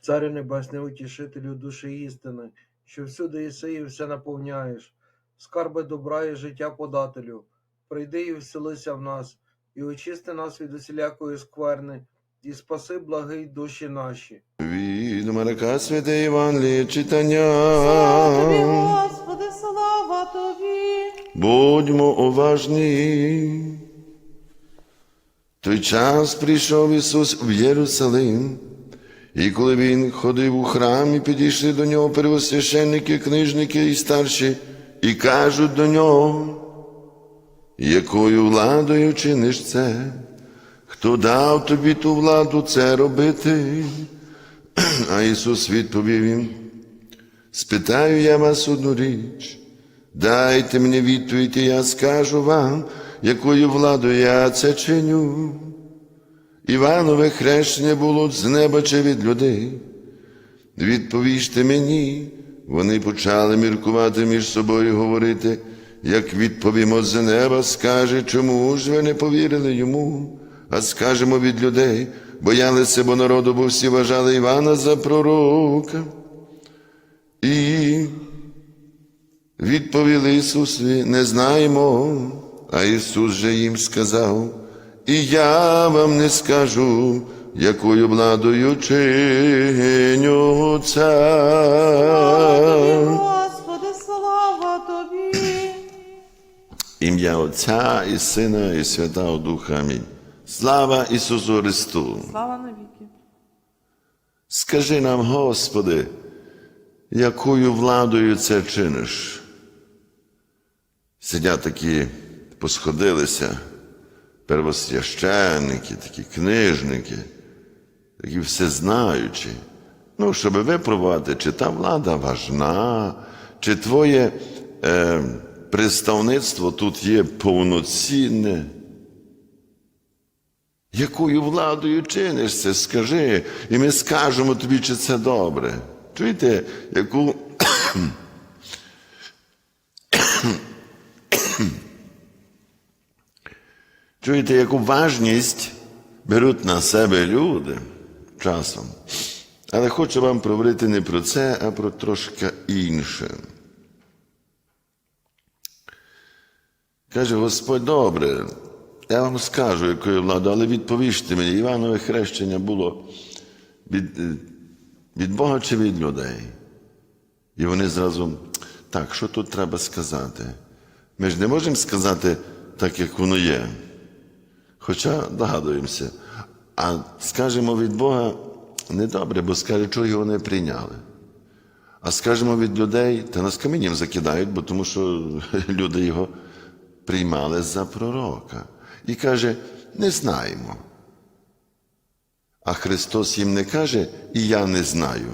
Царю Небесний, утішителю душі істини, що всюди єси і все наповняєш, скарби добра і життя подателю, прийди і вселися в нас, і очисти нас від усілякої скверни, і спаси благий душі наші. Від Марка Святе Євангеліє читання. Слава тобі, Господи, слава тобі. Будьмо уважні. Той час прийшов Ісус в Єрусалим, і коли Він ходив у храмі, підійшли до нього первосвященники, книжники і старші, і кажуть до нього, якою владою чиниш це? Хто дав тобі ту владу це робити? А Ісус відповів їм, спитаю я вас одну річ. Дайте мені відповідь, і я скажу вам, якою владою я це чиню. Іванове хрещення було з неба чи від людей. Відповіжте мені, вони почали міркувати між собою говорити, як відповімо з неба, скаже, чому ж ви не повірили йому, а скажемо від людей, боялися бо народу, бо всі вважали Івана за пророка. І Відповіли Ісусові, не знаємо, а Ісус же їм сказав, і я вам не скажу, якою владою чиню Слава це. Господи, слава тобі. Ім'я Отця і Сина, і Святого Духа. Амінь. Слава Ісусу Христу! Слава навіки. Скажи нам, Господи, якою владою це чиниш? Сидять такі, посходилися, первосвященники, такі книжники, такі всезнаючі. Ну, щоб випробувати, чи та влада важна, чи твоє е, представництво тут є повноцінне. Якою владою чиниш це, скажи, і ми скажемо тобі, чи це добре. Чуєте, яку. Чуєте, яку важність беруть на себе люди часом. Але хочу вам говорити не про це, а про трошки інше. Каже Господь, добре, я вам скажу, якою владою, але відповіжте мені, Іванове хрещення було від, від Бога чи від людей? І вони зразу, так, що тут треба сказати? Ми ж не можемо сказати так, як воно є. Хоча догадуємося. А скажемо від Бога недобре, бо скаже, чого його не прийняли. А скажемо від людей, та нас камінням закидають, бо тому що люди його приймали за пророка. І каже, не знаємо. А Христос їм не каже, і я не знаю.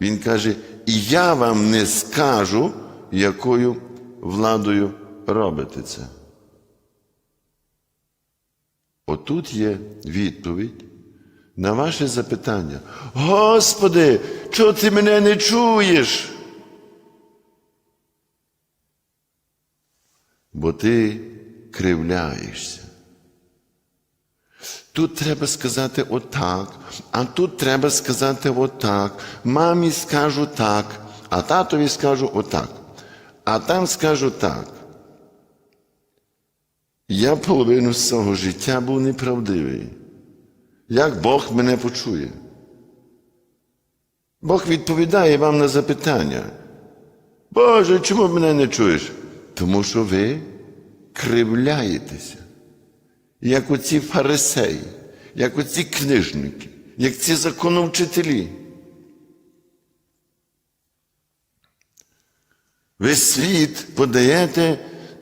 Він каже, і я вам не скажу, якою владою робите це. Отут є відповідь на ваше запитання. Господи, чого ти мене не чуєш? Бо ти кривляєшся. Тут треба сказати отак, а тут треба сказати отак. Мамі скажу так, а татові скажу отак, а там скажу так. Я половину свого життя був неправдивий. Як Бог мене почує? Бог відповідає вам на запитання. Боже, чому мене не чуєш? Тому що ви кривляєтеся, як оці фарисеї, як оці книжники, як ці законовчителі. Ви світ подаєте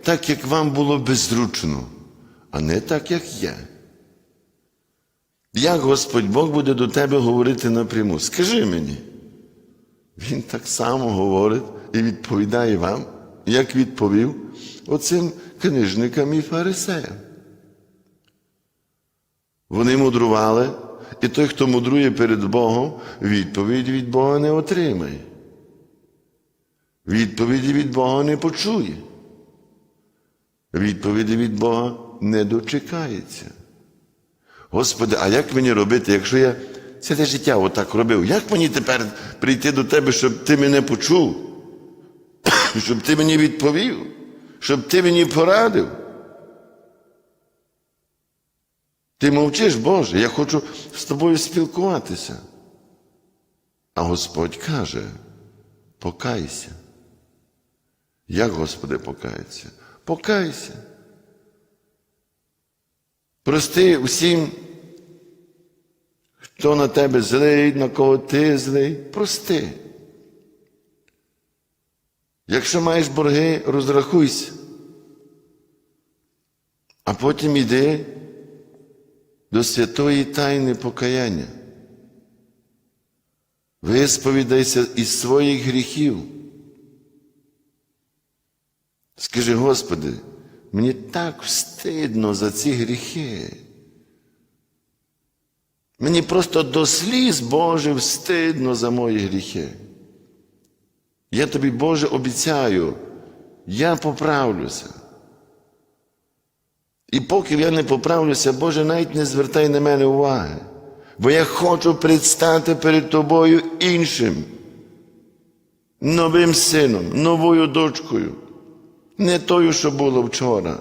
так, як вам було беззручно, а не так, як є. Як Господь Бог буде до тебе говорити напряму? Скажи мені. Він так само говорить і відповідає вам, як відповів оцим книжникам і фарисеям. Вони мудрували, і той, хто мудрує перед Богом, відповідь від Бога не отримає. Відповіді від Бога не почує. Відповіді від Бога не дочекається. Господи, а як мені робити, якщо я ціле життя отак робив. Як мені тепер прийти до тебе, щоб ти мене почув? Щоб ти мені відповів, щоб ти мені порадив? Ти мовчиш, Боже, я хочу з тобою спілкуватися. А Господь каже: покайся. Як, Господи, покається? Покайся. Прости всім, хто на тебе злий, на кого ти злий, прости. Якщо маєш борги, розрахуйся. А потім іди до святої тайни покаяння. Висповідайся із своїх гріхів. Скажи, Господи, мені так встидно за ці гріхи. Мені просто до сліз, Боже, встидно за мої гріхи. Я тобі, Боже, обіцяю, я поправлюся. І поки я не поправлюся, Боже, навіть не звертай на мене уваги, бо я хочу предстати перед тобою іншим, новим сином, новою дочкою, не тою, що було вчора.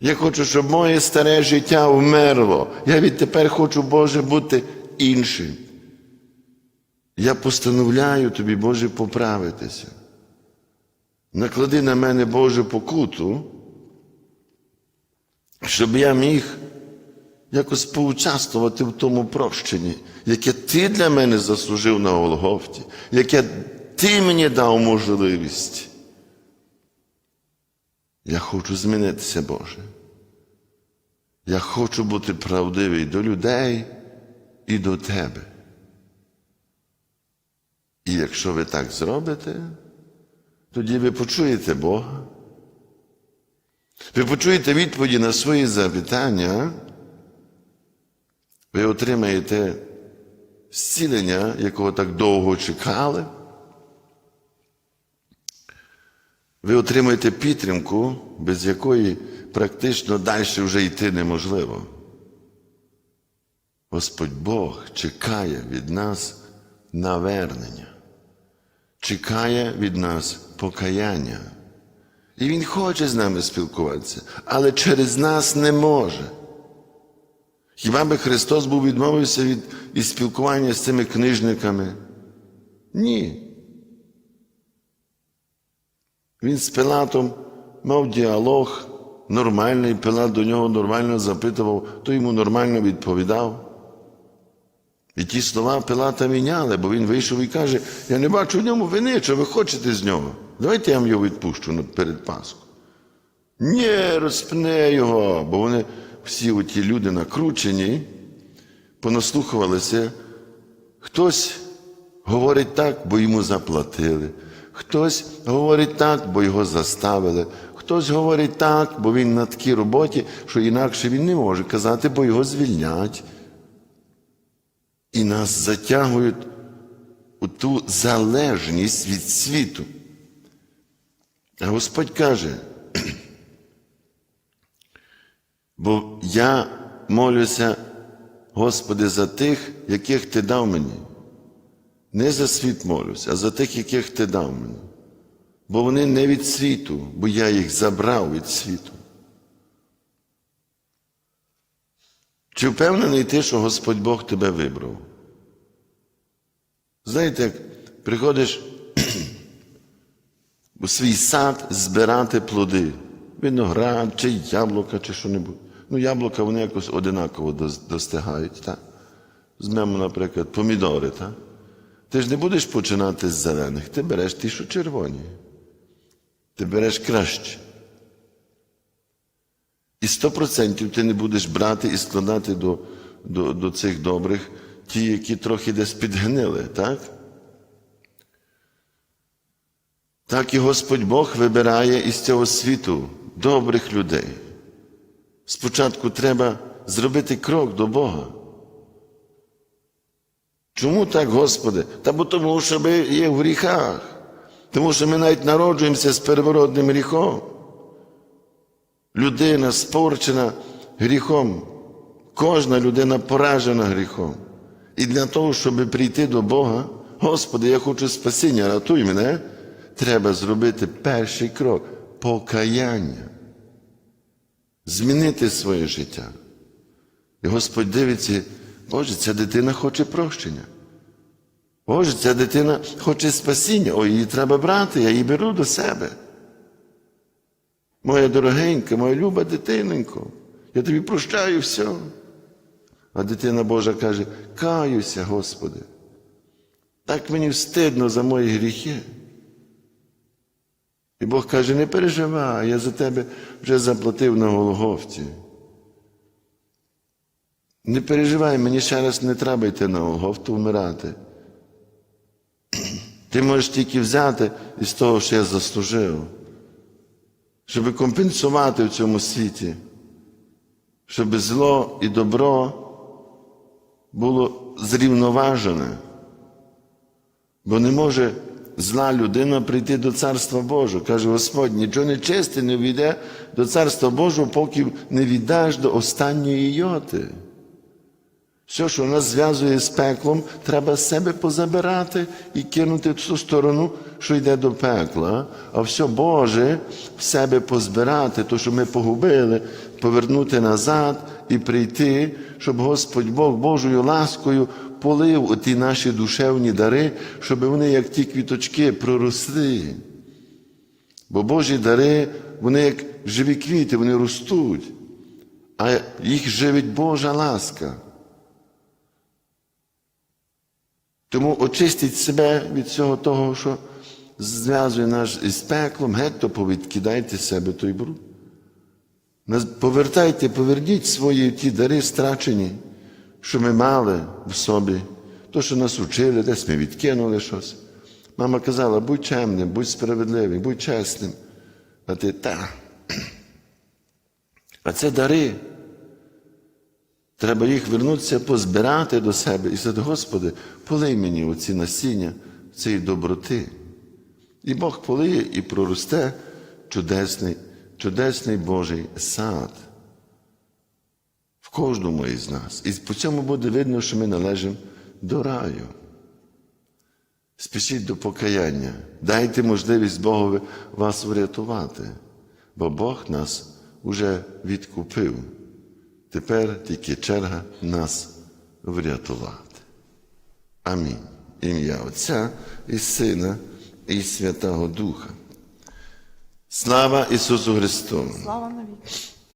Я хочу, щоб моє старе життя вмерло. Я відтепер хочу, Боже, бути іншим. Я постановляю тобі, Боже, поправитися. Наклади на мене Божу покуту, щоб я міг якось поучаствувати в тому прощенні, яке ти для мене заслужив на Голгофті, яке ти мені дав можливість. Я хочу змінитися, Боже. Я хочу бути правдивий до людей і до Тебе. І якщо ви так зробите, тоді ви почуєте Бога. Ви почуєте відповіді на свої запитання, ви отримаєте зцілення, якого так довго чекали. Ви отримаєте підтримку, без якої практично далі вже йти неможливо. Господь Бог чекає від нас навернення, чекає від нас покаяння. І Він хоче з нами спілкуватися, але через нас не може. Хіба би Христос був відмовився від із спілкування з цими книжниками? Ні. Він з Пилатом мав діалог нормальний, Пилат до нього нормально запитував, то йому нормально відповідав. І ті слова Пилата міняли, бо він вийшов і каже: Я не бачу в ньому вини, що ви хочете з нього. Давайте я вам його відпущу перед Пасхою. Ні, розпне його, бо вони всі оті люди накручені, понаслухувалися. Хтось говорить так, бо йому заплатили. Хтось говорить так, бо його заставили. Хтось говорить так, бо він на такій роботі, що інакше він не може казати, бо його звільнять. І нас затягують у ту залежність від світу. А Господь каже, бо я молюся, Господи, за тих, яких Ти дав мені. Не за світ молюся, а за тих, яких Ти дав мені. Бо вони не від світу, бо я їх забрав від світу. Чи впевнений ти, що Господь Бог тебе вибрав? Знаєте, як приходиш у свій сад збирати плоди, виноград, чи яблука, чи що-небудь. Ну, яблука вони якось одинаково достигають. так? Візьмемо, наприклад, помідори. так? Ти ж не будеш починати з зелених, ти береш ті, що червоні. Ти береш краще. І сто процентів ти не будеш брати і складати до, до, до цих добрих ті, які трохи десь підгнили, так? Так і Господь Бог вибирає із цього світу добрих людей. Спочатку треба зробити крок до Бога. Чому так, Господи? Та бо тому, що ми є в гріхах. Тому що ми навіть народжуємося з первородним гріхом. Людина спорчена гріхом Кожна людина поражена гріхом. І для того, щоб прийти до Бога, Господи, я хочу спасіння, рятуй мене, треба зробити перший крок покаяння, змінити своє життя. І Господь дивиться, Боже, ця дитина хоче прощення. Боже, ця дитина хоче спасіння, ой, її треба брати, я її беру до себе. Моя дорогенька, моя люба дитиненько, я тобі прощаю все. А дитина Божа каже: каюся, Господи. Так мені встидно за мої гріхи. І Бог каже, не переживай, я за тебе вже заплатив на Голгофті. Не переживай, мені ще раз не треба йти на Голгофту вмирати. Ти можеш тільки взяти із того, що я заслужив, щоб компенсувати в цьому світі, щоб зло і добро було зрівноважене. Бо не може зла людина прийти до Царства Божого. Каже Господь, нічого нечисте не війде до Царства Божого, поки не віддаш до останньої йоти. Все, що нас зв'язує з пеклом, треба себе позабирати і кинути в ту сторону, що йде до пекла. А все Боже в себе позбирати, то, що ми погубили, повернути назад і прийти, щоб Господь Бог Божою ласкою полив оті наші душевні дари, щоб вони, як ті квіточки, проросли. Бо Божі дари, вони як живі квіти, вони ростуть, а їх живить Божа ласка. Тому очистіть себе від всього того, що зв'язує нас із пеклом, геть то повідкидайте себе той бруд. Повертайте, поверніть свої ті дари страчені, що ми мали в собі, то, що нас учили, десь ми відкинули щось. Мама казала, будь чемним, будь справедливим, будь чесним. А ти та. А це дари. Треба їх вернутися, позбирати до себе і сказати, Господи, полий мені оці насіння цієї доброти. І Бог полиє і проросте чудесний, чудесний Божий сад в кожному із нас. І по цьому буде видно, що ми належимо до раю. Спішіть до покаяння, дайте можливість Богові вас врятувати, бо Бог нас уже відкупив. Тепер тільки черга нас врятувати. Амінь. Ім'я Отця і Сина, і Святого Духа. Слава Ісусу Христу! Слава навіки.